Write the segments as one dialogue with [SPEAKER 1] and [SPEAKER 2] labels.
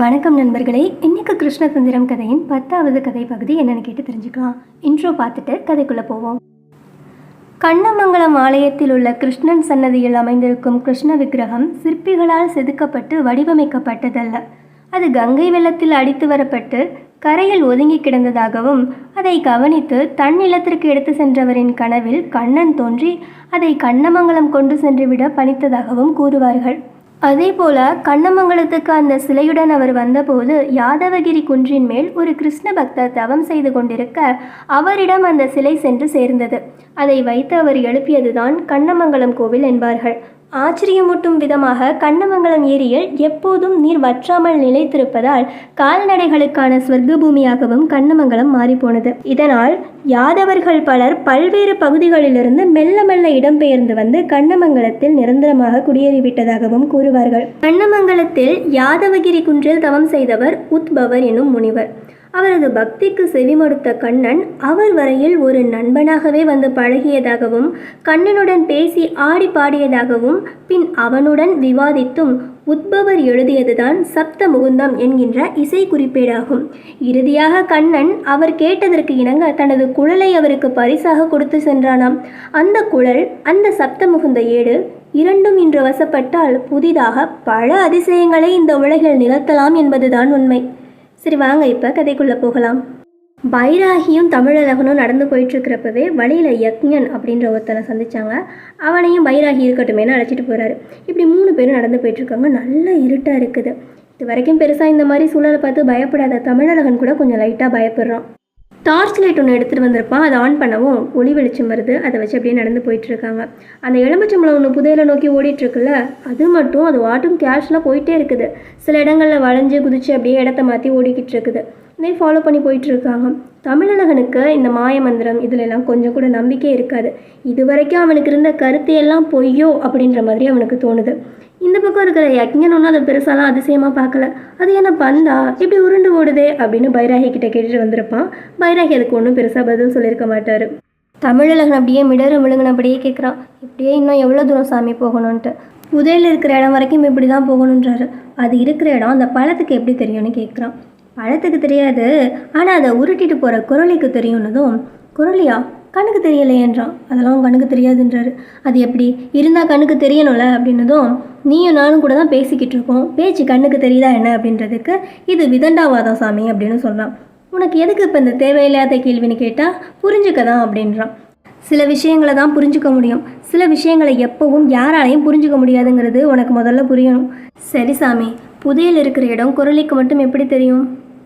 [SPEAKER 1] வணக்கம் நண்பர்களே. இன்னைக்கு கிருஷ்ணதந்திரம் கதையின் பத்தாவது கதை பகுதி என்னன்னு கேட்டு தெரிஞ்சுக்கலாம். இன்ட்ரோ பார்த்துட்டு கதைக்குள்ளே போவோம். கண்ணமங்கலம் ஆலயத்தில் உள்ள கிருஷ்ணன் சன்னதியில் அமைந்திருக்கும் கிருஷ்ண விக்கிரகம் சிற்பிகளால் செதுக்கப்பட்டு வடிவமைக்கப்பட்டதல்ல. அது கங்கை வெள்ளத்தில் அடித்து வரப்பட்டு கரையில் ஒதுங்கி கிடந்ததாகவும் அதை கவனித்து தன் நிலத்திற்கு எடுத்து சென்றவரின் கனவில் கண்ணன் தோன்றி அதை கண்ணமங்கலம் கொண்டு சென்றுவிட பணித்ததாகவும் கூறுவார்கள். அதேபோல கண்ணமங்கலத்துக்கு அந்த சிலையுடன் அவர் வந்தபோது யாதவகிரி குன்றின் மேல் ஒரு கிருஷ்ண பக்தர் தவம் செய்து கொண்டிருக்க அவரிடம் அந்த சிலை சென்று சேர்ந்தது. அதை வைத்து அவர் எழுப்பியதுதான் கண்ணமங்கலம் கோவில் என்பார்கள். ஆச்சரியமூட்டும் விதமாக கண்ணமங்கலம் ஏரியில் எப்போதும் நீர் வற்றாமல் நிலைத்திருப்பதால் கால்நடைகளுக்கான ஸ்வர்க்க பூமியாகவும் கண்ணமங்கலம் மாறிப்போனது. இதனால் யாதவர்கள் பலர் பல்வேறு பகுதிகளிலிருந்து மெல்ல மெல்ல இடம்பெயர்ந்து வந்து கண்ணமங்கலத்தில் நிரந்தரமாக குடியேறிவிட்டதாகவும் கூறுவார்கள். கண்ணமங்கலத்தில் யாதவகிரி குன்றில் தவம் செய்தவர் உத்பவர் எனும் முனிவர். அவரது பக்திக்கு செவிமடுத்த கண்ணன் அவர் வரையில் ஒரு நண்பனாகவே வந்து பழகியதாகவும் கண்ணனுடன் பேசி ஆடி பாடியதாகவும் பின் அவனுடன் விவாதித்தும் உத்பவர் எழுதியதுதான் சப்த முகுந்தம் என்கின்ற இசை குறிப்பேடாகும். இறுதியாக கண்ணன் அவர் கேட்டதற்கு இணங்க தனது குழலை அவருக்கு பரிசாக கொடுத்து சென்றானாம். அந்த குழல் அந்த சப்த முகுந்த ஏடு இரண்டும் இன்று வசப்பட்டால் புதிதாக பல அதிசயங்களை இந்த உலகில் நிகழ்த்தலாம் என்பதுதான் உண்மை. சரி வாங்க இப்போ கதைக்குள்ளே போகலாம். பைராகியும் தமிழழகனும் நடந்து போயிட்டுருக்கிறப்பவே வழியில் யக்ஞன் அப்படின்ற ஒருத்தனை சந்திச்சாங்க. அவனையும் பைராகி இருக்கட்டுமேனு அழைச்சிட்டு போகிறாரு இப்படி மூணு பேரும் நடந்து போயிட்டுருக்காங்க. நல்ல இருட்டாக இருக்குது. இது வரைக்கும் பெருசாக இந்த மாதிரி சூழலை பார்த்து பயப்படாத தமிழழகன் கூட கொஞ்சம் லைட்டாக பயப்படுறான். டார்ச் லைட் ஒன்று எடுத்துகிட்டு வந்திருப்பான் அதை ஆன் பண்ணவும் ஒளி வெளிச்சம் வருது. அதை வச்சு அப்படியே நடந்து போயிட்டுருக்காங்க அந்த எலுமிச்சம்பளம் ஒன்று புதையில நோக்கி ஓடிட்டுருக்குல்ல அது மட்டும் அது வாட்டும் கேஷ்லாம் போயிட்டே இருக்குது. சில இடங்களில் வளைஞ்சு குதிச்சு அப்படியே இடத்த மாற்றி ஓடிக்கிட்டு இருக்குது. இதே ஃபாலோ பண்ணி போயிட்டு இருக்காங்க தமிழழகனுக்கு இந்த மாய மந்திரம் கொஞ்சம் கூட நம்பிக்கை இருக்காது. இது வரைக்கும் அவனுக்கு இருந்த கருத்து எல்லாம் பொய்யோ அப்படின்ற மாதிரி அவனுக்கு தோணுது. இந்த பக்கம் இருக்கிற யக்ஞன் ஒன்றும் அதை பெருசாலாம் அதிசயமாக பார்க்கல. அது என்ன பந்தா? இப்படி உருண்டு ஓடுதே அப்படின்னு பைராகி கிட்ட கேட்டுட்டு வந்திருப்பான். பைராகி அதுக்கு ஒன்றும் பெருசாக பதில் சொல்லியிருக்க மாட்டார். தமிழழகன் அப்படியே மிடரு விழுங்கினபடியே கேட்குறான் இப்படியே இன்னும் எவ்வளோ தூரம் சாமி போகணுன்ட்டு புதையில் இருக்கிற இடம் வரைக்கும் இப்படி தான் போகணுன்றாரு அது இருக்கிற இடம் அந்த பழத்துக்கு எப்படி தெரியும்னு கேட்குறான் பழத்துக்கு தெரியாது. ஆனால் அதை உருட்டிட்டு போகிற குரலிக்கு தெரியும்னதும் குரலியா கண்ணுக்கு தெரியலையேன்றான் அதெல்லாம் கண்ணுக்கு தெரியாதுன்றாரு. அது எப்படி? இருந்தால் கண்ணுக்கு தெரியணும்ல? அப்படின்னதும் நீயும் நானும் கூட தான் பேசிக்கிட்டு இருக்கோம். பேச்சு கண்ணுக்கு தெரியுதா என்ன? அப்படின்றதுக்கு இது விதண்டாவாதம் சாமி அப்படின்னு சொல்கிறான் உனக்கு எதுக்கு இப்போ இந்த தேவையில்லாத கேள்வின்னு கேட்டால் புரிஞ்சுக்க தான் அப்படின்றான். சில விஷயங்களை தான் புரிஞ்சுக்க முடியும். சில விஷயங்களை எப்பவும் யாராலையும் புரிஞ்சுக்க முடியாதுங்கிறது உனக்கு முதல்ல புரியணும். சரி சாமி. புதையல் இருக்கிற இடம் குரலிக்கு மட்டும் எப்படி தெரியும்?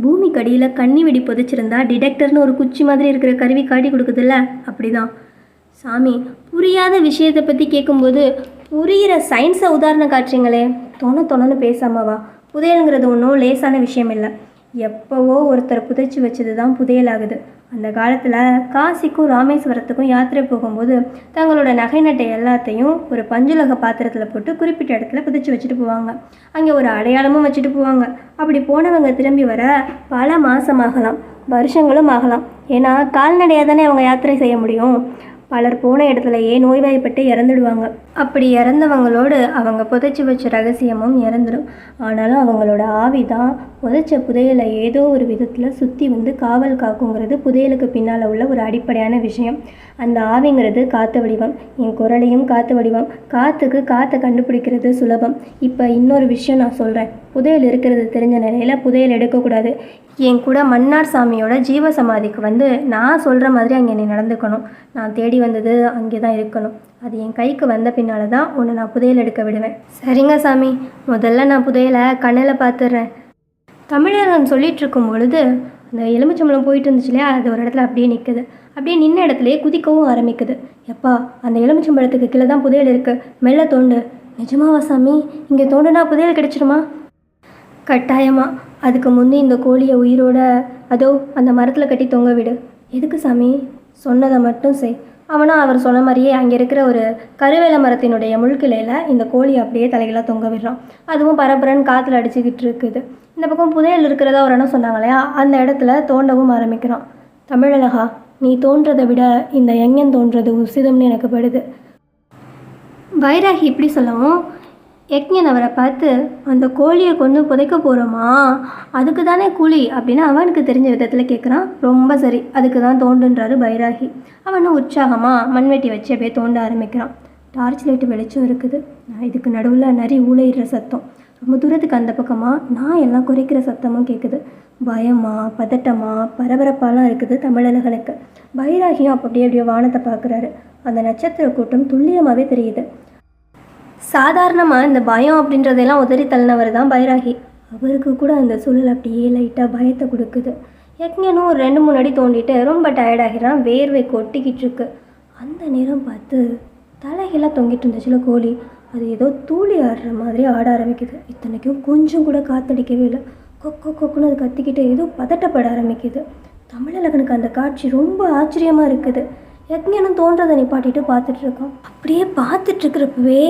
[SPEAKER 1] பூமிக்கு அடியில் கண்ணி வெடி புதைச்சிருந்தா டிடெக்டர்னு ஒரு குச்சி மாதிரி இருக்கிற கருவி காட்டி கொடுக்குதுல்ல? அப்படிதான். சாமி புரியாத விஷயத்தை பற்றி கேட்கும்போது புரிகிற சயின்ஸை உதாரணம் காட்டுறீங்களே. தொண தொணன்னு பேசாமவா புதையலுங்கிறது ஒன்றும் லேசான விஷயம் இல்லை. எப்போவோ ஒருத்தரை புதைச்சி வச்சது தான் புதையலாகுது. அந்த காலத்தில் காசிக்கும் ராமேஸ்வரத்துக்கும் யாத்திரை போகும்போது தங்களோட நகை நட்டை எல்லாத்தையும் ஒரு பஞ்சுலக பாத்திரத்தில் போட்டு குறிப்பிட்ட இடத்துல புதைச்சி வச்சுட்டு போவாங்க. அங்கே ஒரு அடையாளமும் வச்சுட்டு போவாங்க. அப்படி போனவங்க திரும்பி வர பல மாதம் ஆகலாம் வருஷங்களும் ஆகலாம். ஏன்னா கால்நடையாக தானே அவங்க யாத்திரை செய்ய முடியும்? பலர் போன இடத்துலையே நோய்வாய்ப்பட்டு இறந்துடுவாங்க. அப்படி இறந்தவங்களோடு அவங்க புதைச்சி வச்ச ரகசியமும் இறந்துடும் ஆனாலும் அவங்களோட ஆவி தான் உதச்ச புதையலை ஏதோ ஒரு விதத்தில் சுற்றி வந்து காவல் காக்குங்கிறது புதையலுக்கு பின்னால் உள்ள ஒரு அடிப்படையான விஷயம். அந்த ஆவிங்கிறது காற்று வடிவம். என் குரலையும் காற்று வடிவம். காற்றுக்கு காற்றை கண்டுபிடிக்கிறது சுலபம். இப்போ இன்னொரு விஷயம் நான் சொல்கிறேன் புதையல் இருக்கிறது தெரிஞ்ச நிலையில் புதையல் எடுக்கக்கூடாது. என் கூட மன்னார் சாமியோட ஜீவ சமாதிக்கு வந்து நான் சொல்கிற மாதிரி அங்கே நீ நடந்துக்கணும். நான் தேடி வந்தது அங்கே தான் இருக்கணும். அது என் கைக்கு வந்த பின்னால் தான் உன்னை நான் புதையல் எடுக்க விடுவேன். சரிங்க சாமி. முதல்ல நான் புதையலை கண்ணில் பார்த்துடுறேன் தமிழரன் சொல்லிட்டு இருக்கும் பொழுது அந்த எலுமிச்சம்பழம் போயிட்டு இருந்துச்சு இல்லையா அது ஒரு இடத்துல அப்படியே நிற்குது அப்படியே நின்ன இடத்துலயே குதிக்கவும் ஆரம்பிக்குது. எப்பா அந்த எலுமிச்சம்பழத்துக்கு கீழே தான் புதையல் இருக்குது மெல்ல தோண்டு. நிஜமாவா சாமி? இங்கே தோண்டுனா புதையல் கிடைச்சிருமா கட்டாயமா. அதுக்கு முன்னே இந்த கோழியை உயிரோட அதோ அந்த மரத்தில் கட்டி தொங்க விடு. எதுக்கு சாமி? சொன்னதை மட்டும் செய். அவனும் அவர் சொன்ன மாதிரியே அங்கே இருக்கிற ஒரு கருவேல மரத்தினுடைய முள்கிளையில் இந்த கோழி அப்படியே தலைகளாக தொங்க விடுறான். அதுவும் பரபரன்னு காற்றுல அடிச்சுக்கிட்டு இருக்குது. இந்த பக்கம் புதையல் இருக்கிறதா ஒரு இடம் சொன்னாங்க இல்லையா? அந்த இடத்துல தோண்டவும் ஆரம்பிக்கிறான். தமிழழகா நீ தோன்றதை விட இந்த எங்கன் தோன்றது உசிதம்னு எனக்கு படுது. வைராகி இப்படி சொல்லவும் யக்ஞன் அவரை பார்த்து அந்த கோழியை கொண்டு புதைக்க போகிறோமா அதுக்கு தானே கூலி? அப்படின்னு அவனுக்கு தெரிஞ்ச விதத்தில் கேட்குறான் ரொம்ப சரி அதுக்கு தான் தோண்டுன்றாரு பைராகி. அவனும் உற்சாகமாக மண்வெட்டி வச்சு அப்படியே தோண்ட ஆரம்பிக்கிறான். டார்ச் லைட்டு வெளிச்சம் இருக்குது. நான் இதுக்கு நடுவில் நரி ஊழையிடுற சத்தம். ரொம்ப தூரத்துக்கு அந்த பக்கமாக நான் எல்லாம் குறைக்கிற சத்தமும் கேட்குது பயமா பதட்டமா பரபரப்பாலாம் இருக்குது தமிழர்களுக்கு. பைராகியும் அப்படியே அப்படியே வானத்தை பார்க்குறாரு. அந்த நட்சத்திர கூட்டம் துல்லியமாகவே தெரியுது. சாதாரணமாக இந்த பயம் அப்படின்றதெல்லாம் உதறி தள்ளினவர் தான் பைராகி. அவருக்கு கூட அந்த சூழல் அப்படியே லைட்டாக பயத்தை கொடுக்குது. யக்ஞனும் ஒரு ரெண்டு மூணு அடி தோண்டிட்டு ரொம்ப டயர்டாகிறான் வேர்வை கொட்டிக்கிட்டு இருக்கு. அந்த நேரம் பார்த்து தலைகளாக தொங்கிட்டு இருந்துச்சுல கோழி அது ஏதோ தூளி ஆடுற மாதிரி ஆட ஆரம்பிக்குது. இத்தனைக்கும் கொஞ்சம் கூட காத்தடிக்கவே இல்லை. கொக்கோ கொக்குன்னு அது கத்திக்கிட்டு ஏதோ பதட்டப்பட ஆரம்பிக்குது. தமிழகனுக்கு அந்த காட்சி ரொம்ப ஆச்சரியமாக இருக்குது. யக்ஞனும் தோன்றதை நிப்பாட்டிட்டு பார்த்துட்டு அப்படியே பார்த்துட்டு இருக்கிறப்பவே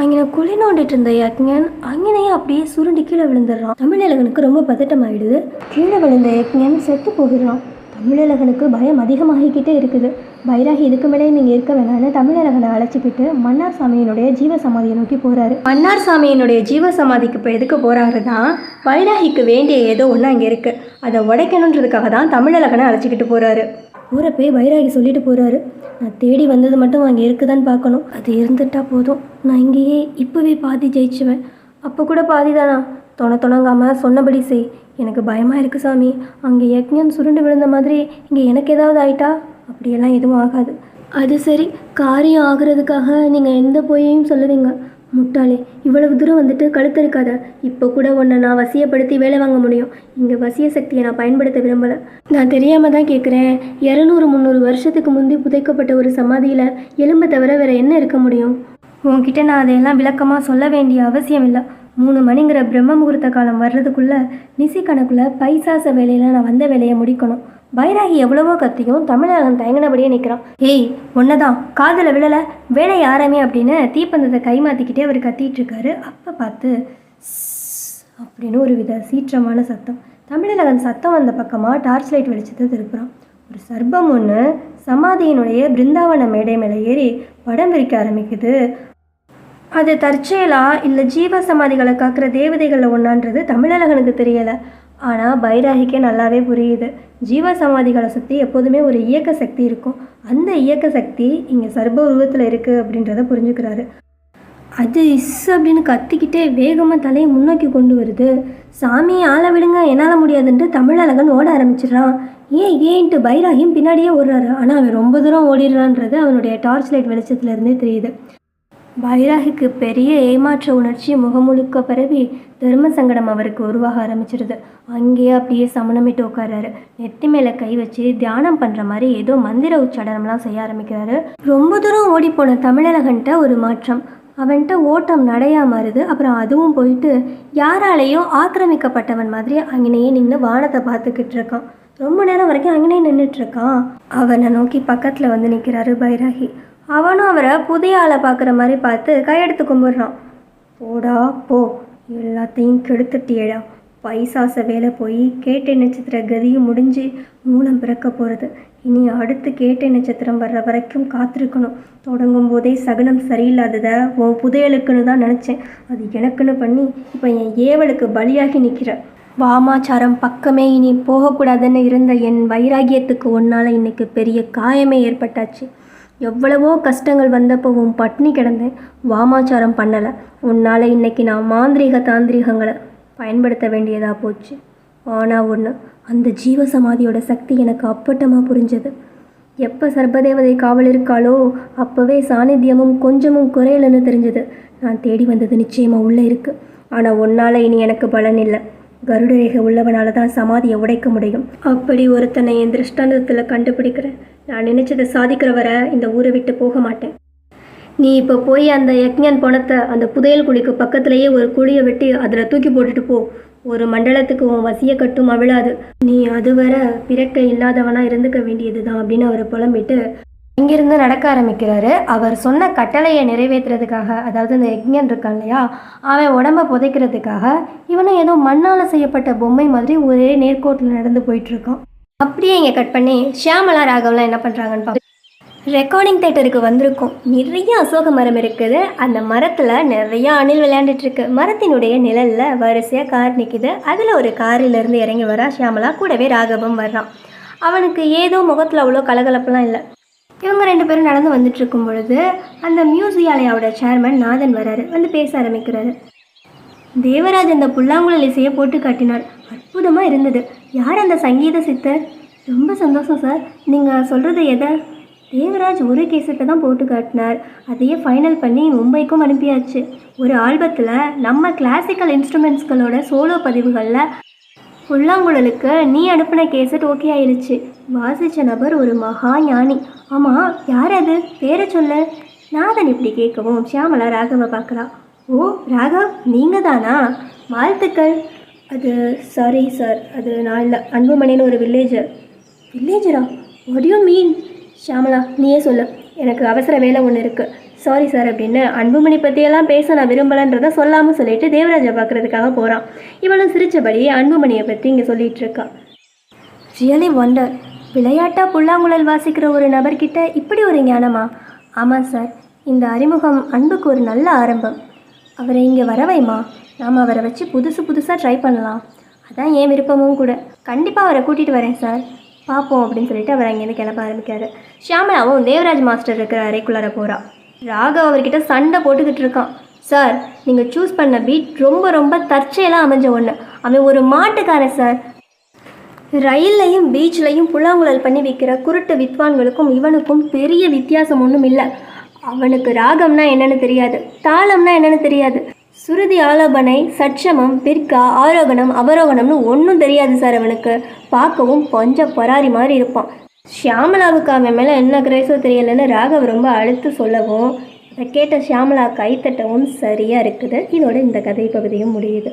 [SPEAKER 1] அங்கே குழி நோண்டிட்டு இருந்த யக்ஞன் அங்கனையே அப்படியே சுருண்டி கீழே விழுந்துடுறான். தமிழழகனுக்கு ரொம்ப பதட்டமாயிடுது. கீழே விழுந்த யக்ஞன் செத்து போயிடுறான் தமிழழகனுக்கு பயம் அதிகமாகிக்கிட்டே இருக்குது. பைராகி இதுக்கு மேலே நீங்கள் இருக்க வேணாம்னு தமிழழகனை அழைச்சிக்கிட்டு மன்னார் சாமியினுடைய ஜீவ சமாதியை நோக்கி போகிறாரு மன்னார் சாமியினுடைய ஜீவ சமாதிக்கு இப்போ எதுக்கு போகிறாருன்னா பைராகிக்கு வேண்டிய ஏதோ ஒன்று அங்கே இருக்குது அதை உடைக்கணுன்றதுக்காக தான் தமிழழகனை அழைச்சிக்கிட்டு போகிறாரு ஊரை வைராகி சொல்லிட்டு போகிறாரு நான் தேடி வந்தது மட்டும் அங்கே இருக்குதான்னு பார்க்கணும். அது இருந்துட்டா போதும். நான் இங்கேயே இப்போவே பாதி ஜெயிச்சுவேன். அப்போ கூட பாதி தானா? தொண தொணங்காமல் சொன்னபடி செய். எனக்கு பயமாக இருக்குது சாமி. அங்கே யக்ஞன் சுருண்டு விழுந்த மாதிரி இங்கே எனக்கு ஏதாவது ஆயிட்டா? அப்படியெல்லாம் எதுவும் ஆகாது. அது சரி. காரியம் ஆகிறதுக்காக நீங்கள் எந்த பொய்யையும் சொல்லுவீங்க. முட்டாளே இவ்வளவு தூரம் வந்துட்டு கழுத்தறுக்காத இப்போ கூட உன்னை நான் வசியப்படுத்தி வேலை வாங்க முடியும். இங்கே வசிய சக்தியை நான் பயன்படுத்த விரும்பலை. நான் தெரியாமல் தான் கேட்குறேன் இரநூறு முந்நூறு வருஷத்துக்கு முந்தி புதைக்கப்பட்ட ஒரு சமாதியில் எலும்பை தவிர வேறு என்ன இருக்க முடியும்? உன்கிட்ட நான் அதையெல்லாம் விளக்கமாக சொல்ல வேண்டிய அவசியம் இல்லை மூணு மணிங்கிற பிரம்ம முகூர்த்த காலம் வர்றதுக்குள்ளே நிசி கணக்குள்ள பைசாச வேலையில் நான் வந்த வேலையை முடிக்கணும். பைராகி எவ்வளவோ கத்தியும் தமிழகன் தயங்கினபடியே நிற்கிறான். ஏய் ஒன்னதான் காதில் விழலை வேலை யாரமே அப்படின்னு தீப்பந்தத்தை கைமாற்றிக்கிட்டே அவர் கத்திட்டு இருக்காரு அப்போ பார்த்து அப்படின்னு ஒரு வித சீற்றமான சத்தம். தமிழகன் சத்தம் வந்த பக்கமாக டார்ச் லைட் வெளிச்சத்தை திருப்புறான். ஒரு சர்ப்பம் ஒன்று சமாதியினுடைய பிருந்தாவன மேடை மேலே ஏறி படம் விரிக்க ஆரம்பிக்குது. அது தற்செயலா இல்லை ஜீவ சமாதிகளை காக்கிற தேவதைகளில் ஒன்றான்றது தமிழழகனுக்கு தெரியலை. ஆனால் பைராகிக்கே நல்லாவே புரியுது. ஜீவ சமாதிகளை சுற்றி எப்போதுமே ஒரு இயக்க சக்தி இருக்கும். அந்த இயக்க சக்தி இங்கே சர்ப உருவத்தில் இருக்குது அப்படின்றத புரிஞ்சுக்கிறாரு. அது இஸ் அப்படின்னு கத்திக்கிட்டே வேகமாக தலையை முன்னோக்கி கொண்டு வருது. சாமி ஆளை விடுங்க என்னால் முடியாதுன்ட்டு தமிழழகன் ஓட ஆரம்பிச்சிடுறான். ஏன் ஏன்ட்டு பைராகியும் பின்னாடியே ஓடுறாரு. ஆனால் அவன் ரொம்ப தூரம் ஓடிடுறான்றது அவனுடைய டார்ச் லைட் வெளிச்சத்துலேருந்தே தெரியுது. பைராகிக்கு பெரிய ஏமாற்ற உணர்ச்சி முகமுழுக்க பரவி தர்ம சங்கடம் அவருக்கு உருவாக ஆரம்பிச்சிடுது அங்கேயே அப்படியே சமணமிட்டு உட்காராரு நெத்தி மேலே கை வச்சு தியானம் பண்ணுற மாதிரி ஏதோ மந்திர உச்சாடனம்லாம் செய்ய ஆரம்பிக்கிறாரு. ரொம்ப தூரம் ஓடிப்போன தமிழழகன்ட்ட ஒரு மாற்றம். அவன்கிட்ட ஓட்டம் நடையா மாறுது. அப்புறம் அதுவும் போயிட்டு யாராலேயும் ஆக்கிரமிக்கப்பட்டவன் மாதிரி அங்கனையே நின்று வானத்தை பார்த்துக்கிட்டு இருக்கான். ரொம்ப நேரம் வரைக்கும் அங்கனே நின்றுட்டு இருக்கான். அவனை நோக்கி பக்கத்தில் வந்து நிற்கிறாரு பைராகி. அவனும் அவரை புதிய ஆளை பார்க்குற மாதிரி பார்த்து கையெடுத்து கும்பிட்றான். போடா போ. எல்லாத்தையும் கெடுத்துட்டியேடா. பைசாச வேலை போய் கேட்டை நட்சத்திர கதியும் முடிஞ்சு மூலம் பிறக்க போகிறது இனி அடுத்து கேட்டை நட்சத்திரம் வர்ற வரைக்கும் காத்திருக்கணும். தொடங்கும் போதே சகுனம் சரியில்லாததை உன் புதையலுக்குன்னு தான் நினச்சேன். அது எனக்குன்னு பண்ணி இப்போ என் ஏவலுக்கு பலியாகி நிற்கிற வாமாச்சாரம் பக்கமே இனி போகக்கூடாதுன்னு இருந்த என் வைராகியத்துக்கு ஒன்றால் இன்றைக்கு பெரிய காயமே ஏற்பட்டாச்சு. எவ்வளவோ கஷ்டங்கள் வந்தப்பவும் பட்னி கிடந்தேன் வாமாச்சாரம் பண்ணலை. உன்னால் இன்னைக்கு நான் மாந்திரீக தாந்திரீகங்களை பயன்படுத்த வேண்டியதாக போச்சு. ஆனால் ஒன்று அந்த ஜீவ சமாதியோட சக்தி எனக்கு அப்பட்டமாக புரிஞ்சது. எப்போ சர்பதேவதை காவல் இருக்காளோ அப்போவே சாநித்தியமும் கொஞ்சமும் குறையலன்னு தெரிஞ்சது. நான் தேடி வந்தது நிச்சயமாக உள்ளே இருக்குது ஆனால் ஒன்னால் இனி எனக்கு பலன் இல்லை. கருட ரேகை உள்ளவனால தான் சமாதியை உடைக்க முடியும். அப்படி ஒருத்தனை என் திருஷ்டாந்தத்தில் கண்டுபிடிக்கிறேன். நான் நினைச்சதை சாதிக்கிற வரை இந்த ஊரை விட்டு போக மாட்டேன். நீ இப்போ போய் அந்த யக்ஞன் பணத்தை அந்த புதையல் குழிக்கு பக்கத்துலேயே ஒரு குழியை வெட்டி அதில் தூக்கி போட்டுட்டு போ. ஒரு மண்டலத்துக்கு உன் வசிய கட்டும் அவிழாது. நீ அதுவரை பிறக்க இல்லாதவனாக இருந்துக்க வேண்டியது தான் அப்படின்னு அவர் புலம்பிட்டு இங்கிருந்து நடக்க ஆரம்பிக்கிறாரு. அவர் சொன்ன கட்டளையை நிறைவேற்றுறதுக்காக அதாவது இந்த யக்ஞன் இருக்கான் இல்லையா அவன் உடம்ப புதைக்கிறதுக்காக இவனும் ஏதோ மண்ணால் செய்யப்பட்ட பொம்மை மாதிரி ஒரே நேர்கோட்டில் நடந்து போயிட்டுருக்கான் அப்படியே இங்கே கட் பண்ணி ஷியாமலா ராகவ்லாம் என்ன பண்ணுறாங்கன்னு பார்ப்போம் ரெக்கார்டிங் தேட்டருக்கு வந்திருக்கோம். நிறைய அசோக மரம் இருக்குது. அந்த மரத்தில் நிறைய அணில் விளையாண்டுட்டு இருக்கு. மரத்தினுடைய நிழலில் வரிசையாக கார் நிற்கிது அதில் ஒரு காரிலிருந்து இறங்கி வரா ஷியாமலா. கூடவே ராகவம் வர்றான். அவனுக்கு ஏதோ முகத்தில் அவ்வளோ கலகலப்பெல்லாம் இல்லை. இவங்க ரெண்டு பேரும் நடந்து வந்துட்டு இருக்கும் பொழுது அந்த மியூசியாலயாவோட சேர்மன் நாதன் வராரு. வந்து பேச ஆரம்பிக்கிறாரு. தேவராஜ் அந்த புல்லாங்குழல் இசையை போட்டு காட்டினார். அற்புதமாக இருந்தது. யார் அந்த சங்கீத சித்தர்? ரொம்ப சந்தோஷம் சார் நீங்கள் சொல்கிறது எதை? தேவராஜ் ஒரு கேசட்டை தான் போட்டு காட்டினார். அதையே ஃபைனல் பண்ணி மும்பைக்கும் அனுப்பியாச்சு. ஒரு ஆல்பத்தில் நம்ம கிளாசிக்கல் இன்ஸ்ட்ருமெண்ட்ஸ்களோட சோலோ பதிவுகளில் புல்லாங்குழலுக்கு நீ அனுப்பின கேசட் ஓகே ஆயிடுச்சு வாசித்த நபர் ஒரு மகா ஞானி. ஆமாம் யார் அது? பேரை சொல்லு. நாதன் இப்படி கேட்கவும் ஷியாமலா ராகவை பார்க்குறா ஓ ராகவ் நீங்கள் தானா வாழ்த்துக்கள். அது சாரி சார் அது நான் இல்லை. அன்புமணின்னு ஒரு வில்லேஜர் வில்லேஜரா ஒடியோ மீன் ஷியாமலா நீயே சொல்லு. எனக்கு அவசர வேலை ஒன்று இருக்குது சாரி சார் அப்படின்னு அன்புமணி பற்றியெல்லாம் பேச நான் விரும்பலைன்றதை சொல்லாமல் சொல்லிட்டு தேவராஜை பார்க்குறதுக்காக போகிறான் இவளும் சிரித்தபடி அன்புமணியை பற்றி இங்கே சொல்லிட்டு இருக்கா. ரியலி ஒண்டர் விளையாட்டாக புல்லாங்குழல் வாசிக்கிற ஒரு நபர்கிட்ட இப்படி ஒரு ஞானமா? ஆமாம் சார் இந்த அறிமுகம் அன்புக்கு ஒரு நல்ல ஆரம்பம். அவரை இங்கே வரவைமா நாம் அவரை வச்சு புதுசு புதுசாக ட்ரை பண்ணலாம். அதான் என் விருப்பமும் கூட. கண்டிப்பாக அவரை கூட்டிகிட்டு வரேன் சார். பார்ப்போம் அப்படின்னு சொல்லிட்டு அவர் அங்கேருந்து கிளம்ப ஆரம்பிக்காரு ஷியாமலாவும் தேவராஜ் மாஸ்டர் இருக்கிற அறைக்குள்ளார போகிறா ராகவ் அவர்கிட்ட சண்டை போட்டுக்கிட்டு இருக்கான். சார் நீங்கள் சூஸ் பண்ண பீட் ரொம்ப ரொம்ப தற்செயலாக அமைஞ்ச ஒன்று அவன் ஒரு மாட்டுக்காரன் சார். ரயில்லையும் பீச்லையும் புல்லாங்குழல் பண்ணி விற்கிற குருட்டு வித்வான்களுக்கும் இவனுக்கும் பெரிய வித்தியாசம் ஒன்றும் இல்லை. அவனுக்கு ராகம்னா என்னன்னு தெரியாது தாளம்னா என்னன்னு தெரியாது. சுருதி ஆலோபனை சட்சமம் பிற்கா ஆரோகணம் அவரோகணம்னு ஒன்றும் தெரியாது சார் அவனுக்கு. பார்க்கவும் கொஞ்சம் பராரி மாதிரி இருப்பான். ஷியாமலாவுக்கு அவன் மேலே என்ன கிரேஸோ தெரியலன்னு ராகவ் ரொம்ப அழுத்து சொல்லவும் அதை கேட்ட ஷியாமலா கைத்தட்டவும் சரியாக இருக்குது. இதோட இந்த கதை பகுதியும் முடியுது.